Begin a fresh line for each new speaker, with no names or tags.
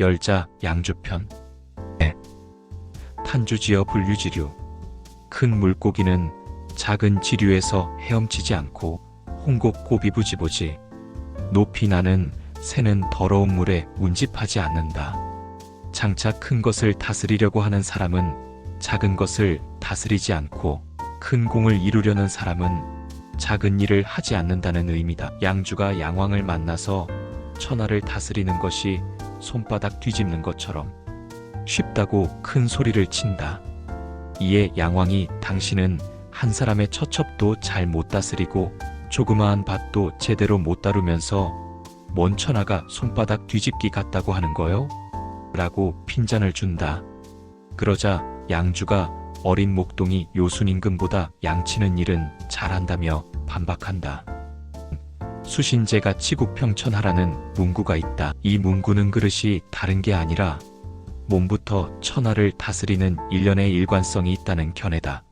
열자 양주편 네. 탄주지어 분류지류 큰 물고기는 작은 지류에서 헤엄치지 않고 홍곡 고비부지보지 높이 나는 새는 더러운 물에 운집하지 않는다. 장차 큰 것을 다스리려고 하는 사람은 작은 것을 다스리지 않고 큰 공을 이루려는 사람은 작은 일을 하지 않는다는 의미다. 양주가 양왕을 만나서 천하를 다스리는 것이 손바닥 뒤집는 것처럼 쉽다고 큰 소리를 친다. 이에 양왕이 당신은 한 사람의 처첩도 잘 못 다스리고 조그마한 밭도 제대로 못 다루면서 뭔 천하가 손바닥 뒤집기 같다고 하는 거요? 라고 핀잔을 준다. 그러자 양주가 어린 목동이 요순 임금보다 양치는 일은 잘한다며 반박한다. 수신제가 치국평천하라는 문구가 있다. 이 문구는 그릇이 다른 게 아니라 몸부터 천하를 다스리는 일련의 일관성이 있다는 견해다.